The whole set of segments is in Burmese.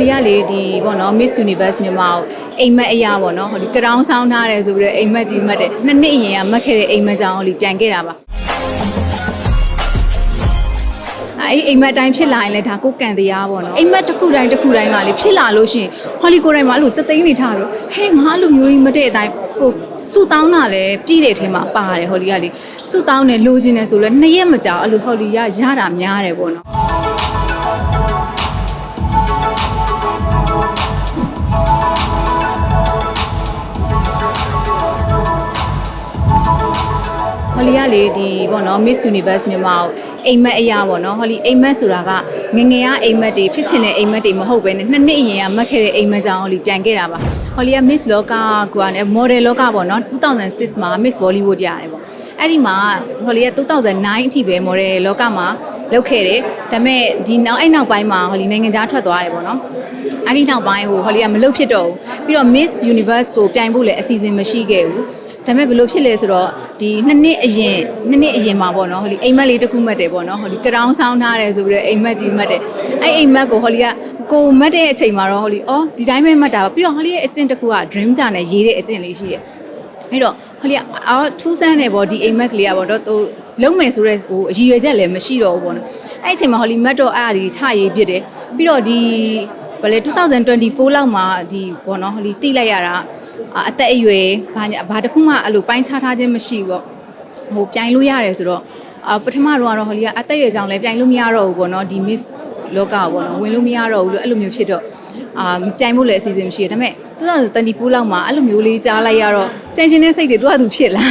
လီကလေဒီပေါ့နော် Miss Universe မြန်မာကိုအိမ်မက်အရာပေါ့နော်ဟိုဒီကရောင်းဆောင်ထားတယ်ဆိုပြီးတော့အိမ်မက်ကြီးမှတ်တယ်နှစ်နှစ်အရင်ကမှတ်ခဲ့တဲ့အိမ်မက်ကြောင့်ဟိုလီပြန်ခဲ့တာပါအဲ့အိမ်မက်တိုင်းဖြစ်လာရင်လည်းဒါကိုယ်ကန်တရားပေါ့နော်အိမ်မက်တစ်ခုတိုင်းတစ်ခုတိုင်းကလေဖြစ်လာလို့ရှိရင်ဟောလီကိုတိုင်းမှာအဲ့လိုစက်သိန်းနေထားပြီးတော့ဟဲ့ငါလိုမျိုးကြီးမတဲ့အတိုင်းဟိုစူတောင်းတာလည်းပြည့်တဲ့အထဲမှာပါတယ်ဟောလီကလေစူတောင်းတယ်လိုချင်တယ်ဆိုလဲနှစ်ရက်မကြာအဲ့လိုဟောလီကရတာများတယ်ပေါ့နော် ဟောလီကလေဒီပေါ့နော် Miss Universe မြန်မာကိုအိမ်မက်အရာပေါ့နော်ဟောလီအိမ်မက်ဆိုတာကငငယ်ကအိမ်မက်တွေဖြစ်ချင်တဲ့အိမ်မက်တွေမဟုတ်ဘဲနဲ့နှစ်နှစ်အရင်ကမှတ်ခဲ့တဲ့အိမ်မက်ကြောင့်ဟောလီပြန်ခဲ့တာပါဟောလီက Miss လောကကွာနဲ့ model လောကပေါ့နော်2006မှာ Miss Bollywood ရတယ်ပေါ့အဲ့ဒီမှာဟောလီက2009အထိပဲ model လောကမှာလုပ်ခဲ့တယ်ဒါပေမဲ့ဒီနောက်အဲ့နောက်ပိုင်းမှာဟောလီနိုင်ငံခြားထွက်သွားတယ်ပေါ့နော်အဲ့ဒီနောက်ပိုင်းကိုဟောလီကမလုပ်ဖြစ်တော့ဘူးပြီးတော့ Miss Universe ကိုပြိုင်ဖို့လည်းအစီအစဉ်မရှိခဲ့ဘူး ဒါပေမဲ့ဘယ်လိုဖြစ်လဲဆိုတော့ဒီနှစ်နှစ်အရင်နှစ်နှစ်အရင်မှာပေါ့နော်ဟိုလီအိမ်မက်လေးတစ်ခုမှတ်တယ်ပေါ့နော်ဟိုလီကရောင်းဆောင်ထားတယ်ဆိုပြီးတော့အိမ်မက်ကြီးမှတ်တယ်အဲ့အိမ်မက်ကိုဟိုလီကကိုမတ်တဲ့အချိန်မှာတော့ဟိုလီအော်ဒီတိုင်းပဲမှတ်တာပါပြီးတော့ဟိုလီရဲ့အကျင့်တစ်ခုက dream ကြနဲ့ရေးတဲ့အကျင့်လေးရှိတယ်အဲ့တော့ဟိုလီကအော်ထူးဆန်းတယ်ပေါ့ဒီအိမ်မက်ကလေးကပေါ့တော့သူလုံးမယ်ဆိုတော့ဟိုအရည်ရွယ်ချက်လည်းမရှိတော့ဘူးပေါ့နော်အဲ့အချိန်မှာဟိုလီမတ်တော့အဲ့အရာဒီချရေးပြစ်တယ်ပြီးတော့ဒီဘယ်လဲ2024လောက်မှာဒီပေါ့နော်ဟိုလီတိလိုက်ရတာအာ အသက်အရွယ်ဘာညာဘာတစ်ခုမှအဲ့လိုပိုင်းခြားထားခြင်းမရှိဘူးပေါ့ဟိုပြိုင်လို့ရတယ်ဆိုတော့အာပထမတော့ကတော့ဟိုလီကအသက်အရွယ်ကြောင့်လည်းပြိုင်လို့မရတော့ဘူးပေါ့နော်ဒီ miss လောကပေါ့နော်ဝင်လို့မရတော့ဘူးလို့အဲ့လိုမျိုးဖြစ်တော့အာပြိုင်ဖို့လည်းအစီအစဉ်မရှိရဒါပေမဲ့2024လောက်မှာအဲ့လိုမျိုးလေးကြားလိုက်ရတော့ပြိုင်ချင်တဲ့စိတ်တွေသူကသူဖြစ်လာ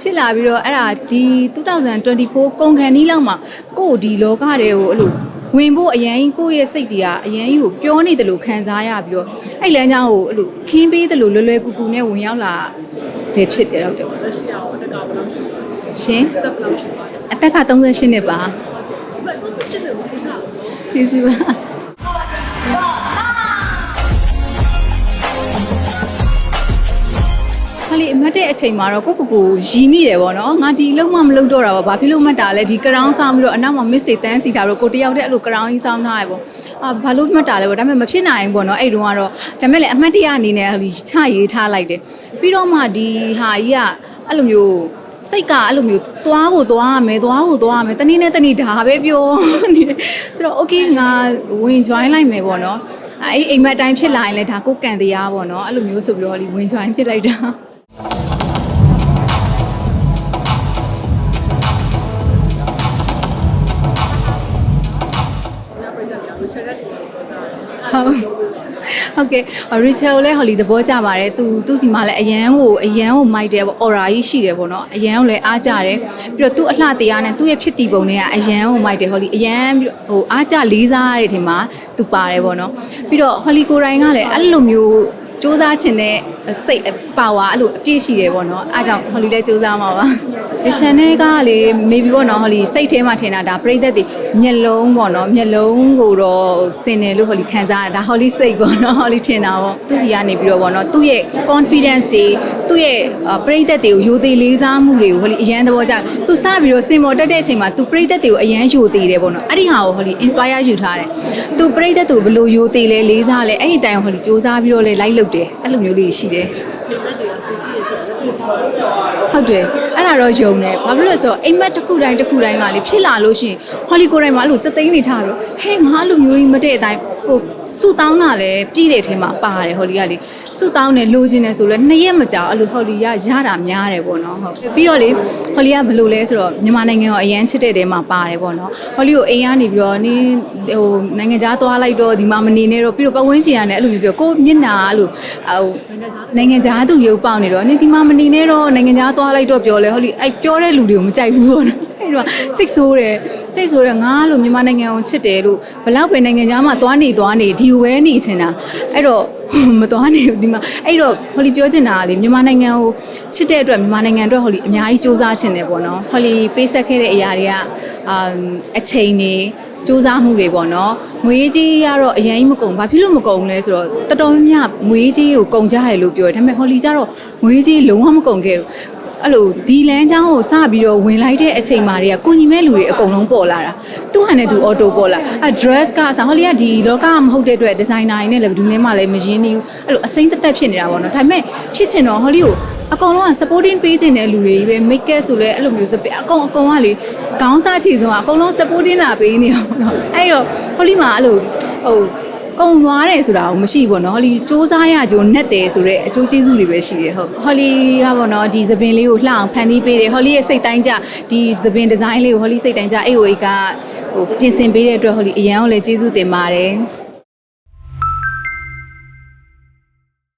ဖြစ်လာပြီးတော့အဲ့ဒါဒီ2024ကုန်ခန်းနီးလောက်မှာကို့ဒီလောကတွေကိုအဲ့လို ဝင်ဖို့အရန်ကြီးကိုယ့်ရဲ့စိတ်တွေကအရန်ကြီးကိုပြောနေတယ်လို့ခံစားရပြီးတော့အဲ့လမ်းကြောင်းကိုအဲ့လိုခင်းပေးတယ်လို့လွယ်လွယ်ကူကူနဲ့ဝင်ရောက်လာတယ်ဖြစ်တယ်တော့တယ်ပေါ့လက်ရှိအောင်တက်ကဘယ်လောက်ရှိပါလဲရှင်တက်ဘယ်လောက်ရှိပါလဲအသက်က38နှစ်ပါဘယ်လိုရှိလဲမသိတာကျေးဇူးပါ မတ်တဲ့အချိန်မှာတော့ကိုကိုကိုရီမိတယ်ပေါ့နော်ငါဒီလုံးမမလုပ်တော့တာပေါ့ဘာဖြစ်လို့မှတ်တာလဲဒီကရောင်းဆောင်ပြီးတော့အနောက်မှာ miss တွေတန်းစီတာတော့ကိုတယောက်တည်းအဲ့လိုကရောင်းကြီးဆောင်ထားရပေါ့အာဘာလို့မှတ်တာလဲပေါ့ဒါပေမဲ့မဖြစ်နိုင်ဘူးပေါ့နော်အဲ့တုန်းကတော့ဒါပေမဲ့လည်းအမတ်တရအနေနဲ့ဟိုချရေးထားလိုက်တယ်ပြီးတော့မှဒီဟာကြီးကအဲ့လိုမျိုးစိတ်ကအဲ့လိုမျိုးသွားကိုသွားရမယ်သွားကိုသွားရမယ်တနည်းနဲ့တနည်းဒါပဲပြောနေတယ်ဆိုတော့ okay ငါဝင် join လိုက်မယ်ပေါ့နော်အဲ့အိမ်မက်တိုင်းဖြစ်လာရင်လည်းဒါကိုကန်တရားပေါ့နော်အဲ့လိုမျိုးဆိုပြီးတော့လीဝင် join ဖြစ်လိုက်တာ ဟုတ်ဟုတ်ကဲ့ရီချယ်ကိုလည်းဟော်လီသဘောကျပါတယ်သူသူစီမှာလည်းအရန်ကိုအရန်ကိုမိုက်တယ်ပေါ့အော်ရာကြီးရှိတယ်ပေါ့နော်အရန်ကိုလည်းအားကြတယ်ပြီးတော့သူ့အလှတရားနဲ့သူ့ရဲ့ဖြစ်တည်ပုံတွေကအရန်ကိုမိုက်တယ်ဟော်လီအရန်ပြီးတော့ဟိုအားကြလေးစားရတဲ့ထင်မှာသူပါတယ်ပေါ့နော်ပြီးတော့ဟော်လီကိုရိုင်းကလည်းအဲ့လိုမျိုးစူးစမ်းခြင်းနဲ့စိတ်ပါဝါအဲ့လိုအပြည့်ရှိတယ်ပေါ့နော်အားကြောင့်ဟော်လီလည်းစူးစမ်းမှာပါ ဒီ channel ကလေ maybe ပေါ့နော်ဟော်လီစိတ်ထဲမှာထင်တာဒါပြိသက်တွေမျက်လုံးပေါ့နော်မျက်လုံးကိုတော့စင်တယ်လို့ဟော်လီခံစားရတာဟော်လီစိတ်ပေါ့နော်ဟော်လီထင်တာပေါ့သူစီကနေပြီးတော့ပေါ့နော်သူ့ရဲ့ confidence တွေသူ့ရဲ့ပြိသက်တွေကိုယိုသေးလေးစားမှုတွေကိုဟော်လီအရန်သဘောကျသူစပြီးတော့စင်ပေါ်တက်တဲ့အချိန်မှာသူပြိသက်တွေကိုအရန်ယိုသေးတယ်ပေါ့နော်အဲ့ဒီဟာကိုဟော်လီ inspire ယူထားတယ်သူပြိသက်တွေကိုဘယ်လိုယိုသေးလဲလေးစားလဲအဲ့ဒီတိုင်ဟော်လီစူးစမ်းပြီးတော့လဲလိုက်လုပ်တယ်အဲ့လိုမျိုးလေးရှိတယ်ဒီမက်တွေကစီစီရဲ့ချက်လက်တွေ့ဆောင်လို့ပြောတာဟုတ်တယ် အဲ့ဒါတော့ယုံတယ်ဘာဖြစ်လို့လဲဆိုတော့အိမ်မက်တစ်ခုတိုင်းတစ်ခုတိုင်းကလေဖြစ်လာလို့ရှိရင်ဟောလီကိုတိုင်းမှာအဲ့လိုစက်သိန်းနေထားတော့ဟဲ့ငါလိုမျိုးကြီးမတဲ့အတိုင်းဟို စူတောင်းတာလည်းပြည်တဲ့အထဲမှာပါတယ်ဟောလီကလေစူတောင်းတယ်လိုချင်တယ်ဆိုလဲနှစ်ရက်မကြာအဲ့လိုဟောလီကရတာများတယ်ပေါ့နော်ဟုတ်ပြီးတော့လေဟောလီကဘယ်လိုလဲဆိုတော့မြန်မာနိုင်ငံကိုအရန်ချစ်တဲ့တဲမှာပါတယ်ပေါ့နော်ဟောလီကိုအိမ်ကနေပြီးတော့နင်းဟိုနိုင်ငံခြားသွားလိုက်တော့ဒီမှာမနေနဲ့တော့ပြီးတော့ပတ်ဝန်းကျင်ကလည်းအဲ့လိုမျိုးပြောကိုမျက်နာအဲ့လိုဟိုနိုင်ငံခြားသူရုပ်ပေါက်နေတော့နင်ဒီမှာမနေနဲ့တော့နိုင်ငံခြားသွားလိုက်တော့ပြောလဲဟောလီအဲ့ပြောတဲ့လူတွေကိုမကြိုက်ဘူးပေါ့နော် အဲ့တော့စိတ်ဆိုးတယ်စိတ်ဆိုးတယ်ငါလို့မြန်မာနိုင်ငံကိုချစ်တယ်လို့ဘလောက်ပဲနိုင်ငံခြားမှာသွားနေသွားနေဒီဝဲနေချင်တာအဲ့တော့မသွားနေဘူးဒီမှာအဲ့တော့ဟောလီပြောချင်တာကလေမြန်မာနိုင်ငံကိုချစ်တဲ့အတွက်မြန်မာနိုင်ငံအတွက်ဟောလီအများကြီးစူးစမ်းချင်တယ်ပေါ့နော်ဟောလီပေးဆက်ခဲ့တဲ့အရာတွေကအာအချိန်နေစူးစမ်းမှုတွေပေါ့နော်ငွေကြီးကတော့အရင်ကြီးမကုန်ဘာဖြစ်လို့မကုန်လဲဆိုတော့တော်တော်များများငွေကြီးကိုကုန်ကြရလို့ပြောတယ်ဒါပေမဲ့ဟောလီကျတော့ငွေကြီးလုံးဝမကုန်ခဲ့ဘူး အဲ့လိုဒီလမ်းကြောင်းကိုစပြီးတော့ဝင်လိုက်တဲ့အချိန်မှာတွေကကိုညီမဲ့လူတွေအကုန်လုံးပေါ်လာတာသူ့ဟာနဲ့သူ auto ပေါ်လာအဲ dress ကဆာဟောလီကဒီလောကကမဟုတ်တဲ့အတွက် designer တွေနဲ့လည်းဘယ်သူနဲ့မှလည်းမရင်းနှီးဘူးအဲ့လိုအစိမ့်သက်သက်ဖြစ်နေတာပေါ့နော်ဒါပေမဲ့ဖြစ်ချင်တော့ဟောလီကိုအကောင်လုံးက supporting ပေးခြင်းတဲ့လူတွေကြီးပဲ make up ဆိုလဲအဲ့လိုမျိုးစပအကောင်အကောင်ကလေခေါင်းစားချေဆုံးကအကောင်လုံး supporting လာပေးနေအောင်နော်အဲ့တော့ဟောလီမှာအဲ့လိုဟို ကုံသွားတယ်ဆိုတာကိုမရှိဘူးပေါ့နော်ဟောလီစူးစမ်းရကြုံနဲ့တယ်ဆိုတော့အကျိုးကျေးဇူးတွေပဲရှိတယ်ဟုတ်ဟောလီကပေါ့နော်ဒီသပင်လေးကိုလှအောင်ဖန်တီးပေးတယ်ဟောလီရဲ့စိတ်တိုင်းကြဒီသပင်ဒီဇိုင်းလေးကိုဟောလီစိတ်တိုင်းကြ AOA ကဟိုပြင်ဆင်ပေးတဲ့အတွက်ဟောလီအရန်ကိုလည်းကျေးဇူးတင်ပါတယ်